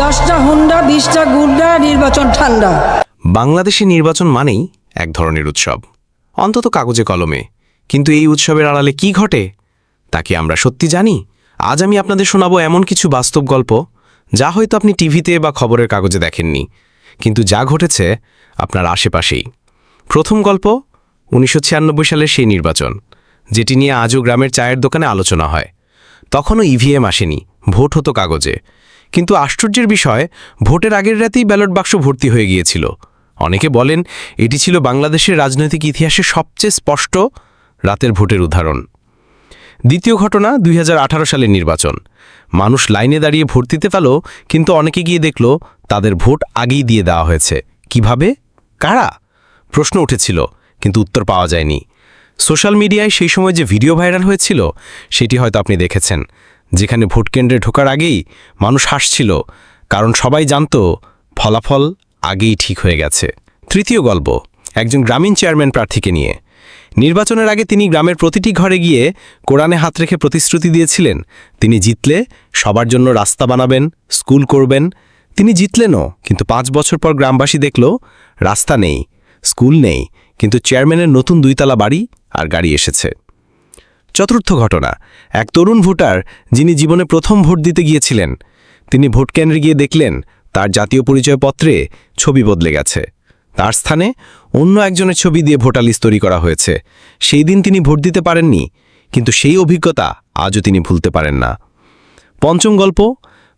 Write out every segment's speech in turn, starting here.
দশটা হুন্ডা, বিশটা গুন্ডা নির্বাচন ঠান্ডা। বাংলাদেশে নির্বাচন মানেই এক ধরনের উৎসব। অন্তত কাগজে কলমে। কিন্তু এই উৎসবের আড়ালে কি ঘটে, তা কি আমরা সত্যি জানি? আজ আমি আপনাদের শোনাবো এমন কিছু বাস্তব গল্প, যা হয়তো আপনি টিভিতে বা খবরের কাগজে দেখেননি। কিন্তু যা ঘটেছে আপনার আশেপাশেই। প্রথম গল্প, উনিশশো ছিয়ানব্বই সালের সেই নির্বাচন, যেটি নিয়ে আজও গ্রামের চায়ের দোকানে আলোচনা হয়। তখনও ইভিএম আসেনি, ভোট হতো কাগজে। কিন্তু আশ্চর্যের বিষয়, ভোটের আগের রাতেই ব্যালট বাক্স ভর্তি হয়ে গিয়েছিল। অনেকে বলেন, এটি ছিল বাংলাদেশের রাজনৈতিক ইতিহাসে সবচেয়ে স্পষ্ট রাতের ভোটের উদাহরণ। দ্বিতীয় ঘটনা, দুই হাজার আঠারো সালের নির্বাচন। মানুষ লাইনে দাঁড়িয়ে ভোট দিতে পেল কিন্তু অনেকে গিয়ে দেখল, তাদের ভোট আগেই দিয়ে দেওয়া হয়েছে। কীভাবে? কারা? প্রশ্ন উঠেছিল, কিন্তু উত্তর পাওয়া যায়নি। সোশ্যাল মিডিয়ায় সেই সময় যে ভিডিও ভাইরাল হয়েছিল, সেটি হয়তো আপনি দেখেছেন। যেখানে ভোটকেন্দ্রে ঢোকার আগেই মানুষ হাসছিল, কারণ সবাই জানত ফলাফল আগেই ঠিক হয়ে গেছে। তৃতীয় গল্প, একজন গ্রামীণ চেয়ারম্যান প্রার্থীকে নিয়ে। নির্বাচনের আগে তিনি গ্রামের প্রতিটি ঘরে গিয়ে কোরআনে হাত রেখে প্রতিশ্রুতি দিয়েছিলেন, তিনি জিতলে সবার জন্য রাস্তা বানাবেন, স্কুল করবেন। তিনি জিতলেনও, কিন্তু পাঁচ বছর পর গ্রামবাসী দেখল, রাস্তা নেই, স্কুল নেই, কিন্তু চেয়ারম্যানের নতুন দুইতলা বাড়ি আর গাড়ি এসেছে। চতুর্থ ঘটনা। এক তরুণ ভোটার যিনি জীবনে প্রথম ভোট দিতে গিয়েছিলেন, তিনি ভোট কেন্দ্রে গিয়ে দেখলেন তার জাতীয় পরিচয়পত্রে ছবি বদলে গেছে। তার স্থানে অন্য একজনের ছবি দিয়ে ভোটার লিস্ট তৈরি করা হয়েছে। সেই দিন তিনি ভোট দিতে পারেননি, কিন্তু সেই অভিজ্ঞতা আজও তিনি ভুলতে পারেন না। পঞ্চম গল্প,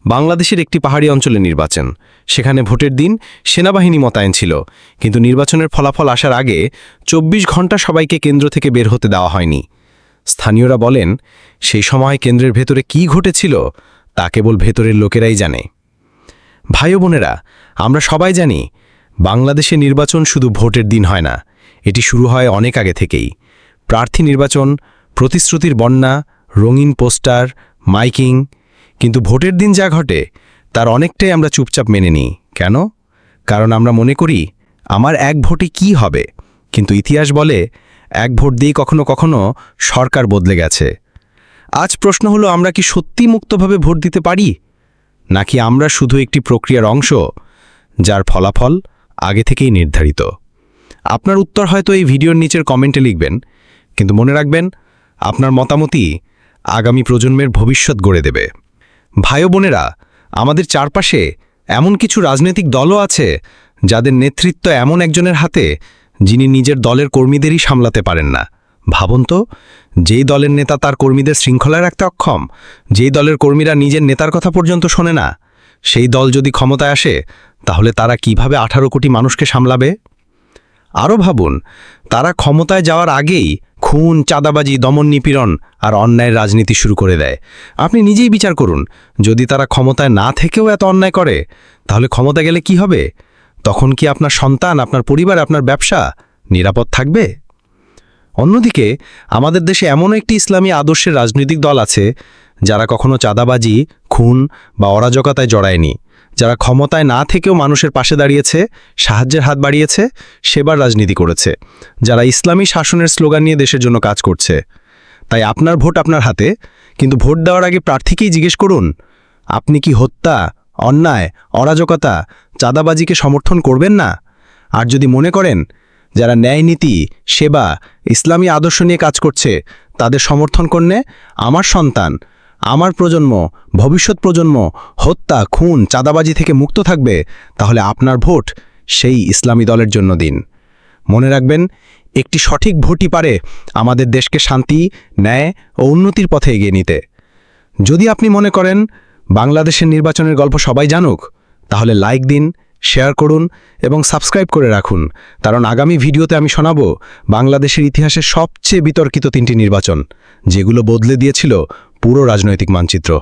বাংলাদেশের একটি পাহাড়ি অঞ্চলে নির্বাচন। সেখানে ভোটের দিন সেনাবাহিনী মোতায়েন ছিল, কিন্তু নির্বাচনের ফলাফল আসার আগে ২৪ ঘণ্টা সবাইকে কেন্দ্র থেকে বের হতে দেওয়া হয়নি। স্থানীয়রা বলেন, সেই সময় কেন্দ্রের ভেতরে কি ঘটেছিল তা কেবল ভেতরের লোকেরাই জানে। ভাই বোনেরা, আমরা সবাই জানি, বাংলাদেশে নির্বাচন শুধু ভোটের দিন হয় না, এটি শুরু হয় অনেক আগে থেকেই। প্রার্থী নির্বাচন, প্রতিশ্রুতির বন্যা, রঙিন পোস্টার, মাইকিং, কিন্তু ভোটের দিন যা ঘটে, তার অনেকটাই আমরা চুপচাপ মেনে নিই। কেন? কারণ আমরা মনে করি, আমার এক ভোটে কি হবে? কিন্তু ইতিহাস বলে এক ভোট দিয়ে কখনো কখনো সরকার বদলে গেছে। আজ প্রশ্ন হলো, আমরা কি সত্যি মুক্তভাবে ভোট দিতে পারি? নাকি আমরা শুধু একটি প্রক্রিয়ার অংশ, যার ফলাফল আগে থেকেই নির্ধারিত? আপনার উত্তর হয়তো এই ভিডিওর নিচের কমেন্টে লিখবেন, কিন্তু মনে রাখবেন, আপনার মতামতই আগামী প্রজন্মের ভবিষ্যৎ গড়ে দেবে। ভাই বোনেরা, আমাদের চারপাশে এমন কিছু রাজনৈতিক দলও আছে, যাদের নেতৃত্ব এমন একজনের হাতে যিনি নিজের দলের কর্মীদেরই সামলাতে পারেন না। ভাবুন তো, যেই দলের নেতা তার কর্মীদের শৃঙ্খলায় রাখতে অক্ষম, যেই দলের কর্মীরা নিজের নেতার কথা পর্যন্ত শোনে না, সেই দল যদি ক্ষমতায় আসে, তাহলে তারা কীভাবে আঠারো কোটি মানুষকে সামলাবে? আরও ভাবুন, তারা ক্ষমতায় যাওয়ার আগেই খুন, চাঁদাবাজি, দমন নিপীড়ন আর অন্যায়ের রাজনীতি শুরু করে দেয়। আপনি নিজেই বিচার করুন, যদি তারা ক্ষমতায় না থেকেও এত অন্যায় করে, তাহলে ক্ষমতা গেলে কি হবে? তখন কি আপনার সন্তান, আপনার পরিবার, আপনার ব্যবসা নিরাপদ থাকবে? অন্যদিকে, আমাদের দেশে এমন একটি ইসলামী আদর্শের রাজনৈতিক দল আছে, যারা কখনো চাঁদাবাজি, খুন বা অরাজকতায় জড়ায়নি। যারা ক্ষমতায় না থেকেও মানুষের পাশে দাঁড়িয়েছে, সাহায্যের হাত বাড়িয়েছে, সেবার রাজনীতি করেছে। যারা ইসলামী শাসনের স্লোগান নিয়ে দেশের জন্য কাজ করছে। তাই আপনার ভোট আপনার হাতে, কিন্তু ভোট দেওয়ার আগে প্রার্থীকেই জিজ্ঞেস করুন, আপনি কি হত্যা অন্যায়, অরাজকতা চাঁদাবাজিকে সমর্থন করবেন না? আর যদি মনে করেন, যারা ন্যায় নীতি, সেবা, ইসলামী আদর্শ নিয়ে কাজ করছে, তাদের সমর্থন করলে আমার সন্তান, আমার প্রজন্ম, ভবিষ্যৎ প্রজন্ম, হত্যা, খুন, চাঁদাবাজি থেকে মুক্ত থাকবে, তাহলে আপনার ভোট সেই ইসলামী দলের জন্য দিন। মনে রাখবেন, একটি সঠিক ভোটই পারে আমাদের দেশকে শান্তি, ন্যায় ও উন্নতির পথে এগিয়ে নিতে। যদি আপনি মনে করেন বাংলাদেশের নির্বাচনের গল্প সবাই জানুক, তাহলে লাইক দিন, শেয়ার করুন এবং সাবস্ক্রাইব করে রাখুন। কারণ আগামী ভিডিওতে আমি শোনাব বাংলাদেশের ইতিহাসে সবচেয়ে বিতর্কিত তিনটি নির্বাচন, যেগুলো বদলে দিয়েছিল পুরো রাজনৈতিক মানচিত্র।